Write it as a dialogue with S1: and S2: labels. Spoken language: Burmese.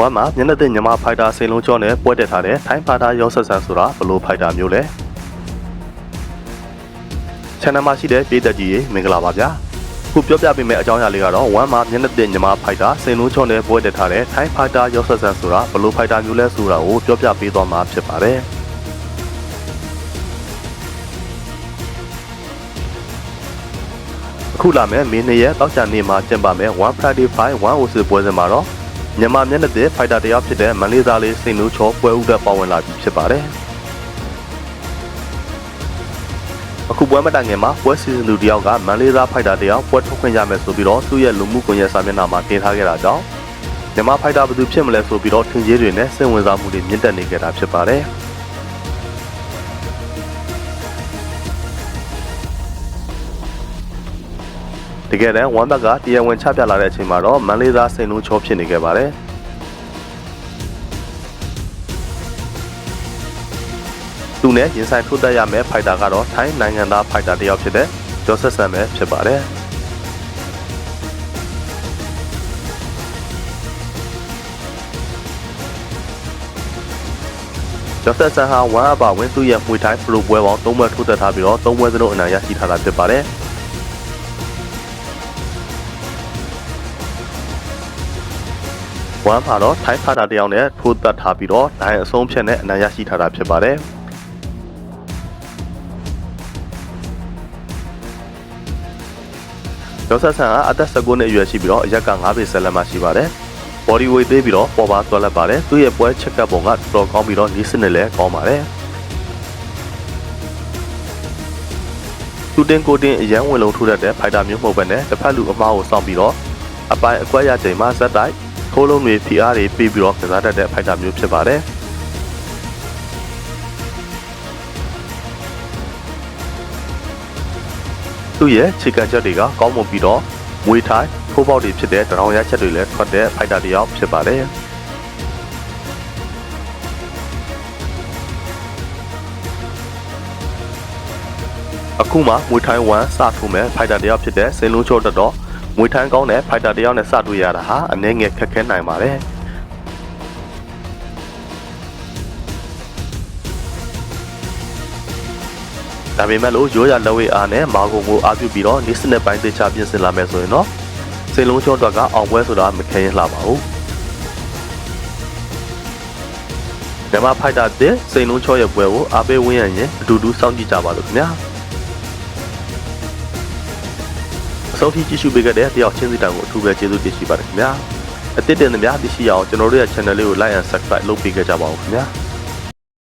S1: ဝမ်မှာမျက်နှာသစ်ညီမဖိုက်တာစိန်လုံးကျော်နဲ့ပွဲတက်ထားတဲ့ထိုင်းဖာတာရောဆက်ဆန်ဆိုတာဘလို့ဖိုက်တာမျိုးလဲ channel မှာရှိတဲ့ပြည်သက်ကြီးရေမင်္ဂလာပါဗျာခုပြောပြပေးမယ့်အကြောင်းအရာလေးကတော့ဝမ်မှာမျက်နှာသစ်ညီမဖိုက်တာစိန်လုံးကျော်နဲ့ပွဲတက်ထားတဲ့ထိုင်းဖာတာရောဆက်ဆန်ဆိုတာဘလို့ဖိုက်တာမျိုးလဲဆိုတာကိုပြောပြပေးသွားမှာဖြစ်ပါတယ်အခုလာမယ့်မင်းနှစ်ရက်တောက်ချန်နေမှာကျင်းပမယ့်1 Friday 5 1 OC ပွဲစဉ်မှာတော့ မြန်မာမျက်နှာသစ်ဖိုက်တာတယောက်ဖြစ်တဲ့မန်လေးသားလေးစိန်လုံးချောပွဲဥတက်ပါဝင်လာပြီဖြစ်ပါတယ်အခုပွဲမတိုင်ခင်မှာပွဲစီဇန်သူတယောက်ကမန်လေးသားဖိုက်တာတယောက်ပွဲထုတ်ခွင့်ရမယ်ဆိုပြီးတော့သူ့ရဲ့လူမှုကွန်ရက်စာမျက်နှာမှာတင်ထားခဲ့တာကြောင့်မြန်မာဖိုက်တာဘယ်သူဖြစ်မလဲဆိုပြီးတော့ထင်ကြီးတွေနဲ့စိတ်ဝင်စားမှုတွေမြင့်တက်နေကြတာဖြစ်ပါတယ် တကယ်တမ်းဝမ်ဘက်ကတရားဝင်ချပြလာတဲ့အချိန်မှာတော့မန်လေးသားစိန်လုံးချောဖြစ်နေခဲ့ပါတယ်သူနဲ့ရင်ဆိုင်ထိုးတက်ရမယ့်ဖိုက်တာကတော့ထိုင်းနိုင်ငံသားဖိုက်တာတစ်ယောက်ဖြစ်တဲ့ဂျော့ဆက်ဆန်ပဲဖြစ်ပါတယ်ဂျော့ဆက်ဆန်ဟာဝမ်အပါဝင်သူ့ရဲ့မှွေထိုင်းပရိုပွဲပေါင်း၃ပွဲထိုးတက်ထားပြီးတော့၃ပွဲစလုံးအနိုင်ရရှိထားတာဖြစ်ပါတယ် ဝမ်မှာတော့ထိုင်းဖာတာတစ်ယောက်နဲ့ထိုးတက်ထားပြီးတော့နိုင်အဆုံးဖြတ်နဲ့အနိုင်ရရှိထားတာဖြစ်ပါတယ်ကျော်ဆက်ဆန်ကအသက်19နှစ်အရွယ်ရှိပြီးတော့အရက်က9ပေဆက်လက်မှရှိပါတယ်။ body weight သေးပြီးတော့ပေါ်ပါသွားလက်ပါတယ်။သူ့ရဲ့ပွဲချက်ကပ်ပုံကတော်တော်ကောင်းပြီးတော့နီးစနစ်လည်းကောင်းပါတယ်။သူတင်ကိုတင်အရန်ဝင်လုံးထိုးတတ်တဲ့ဖိုက်တာမျိုးမဟုတ်ဘဲနဲ့တစ်ဖက်လူအမားကိုစောင့်ပြီးတော့အပိုင်အကွက်ရချိန်မှာဇက်တိုက် ထိုးလုံးတွေဖိအားတွေပေးပြီးတော့ကစားတတ်တဲ့ဖိုက်တာမျိုးဖြစ်ပါတယ်။သူ့ရဲ့ခြေကပ်ချက်တွေကကောင်းမွန်ပြီးတော့မွေထိုင်းထိုးပေါက်တွေဖြစ်တဲ့တရောင်ရချက်တွေလည်းထွက်တဲ့ဖိုက်တာတစ်ယောက်ဖြစ်ပါတယ်အခုမှမွေထိုင်း1စထိုးမဲ့ဖိုက်တာတစ်ယောက်ဖြစ်တဲ့စင်လုံးချိုးတက်တော့ မွေထိုင်းကောင်းတဲ့ဖိုက်တာတစ်ယောက်နဲ့စတွေ့ရတာဟာအနည်းငယ်ခက်ခဲနိုင်ပါတယ်ဒါပေမဲ့လို့ရိုးရလက်ဝဲအားနဲ့မာဂုံကိုအားပြုပြီးတော့နေစနစ်ပိုင်းသေချာပြင်ဆင်လာမယ်ဆိုရင်တော့စိန်လုံးချောတော့ကအောင်ပွဲဆိုတာမခဲရင်လှပါဘူးဓမ္မဖိုက်တာတဲ့စိန်လုံးချောရဲ့ပွဲကိုအားပေးဝင်းရရင်အတူတူစောင့်ကြည့်ကြပါလို့ခင်ဗျာ ဆုံးထိကြည့်ရှုပေးခဲ့တဲ့တယောက်ချင်းစီတန်ကိုအထူးပဲကျေးဇူးတင်ရှိပါတယ်ခင်ဗျာအသစ်တင်သမျှသိရှိရအောင်ကျွန်တော်တို့ရဲ့ channel လေးကို like and subscribe လုပ်ပေးကြပါဦးခင်ဗျာ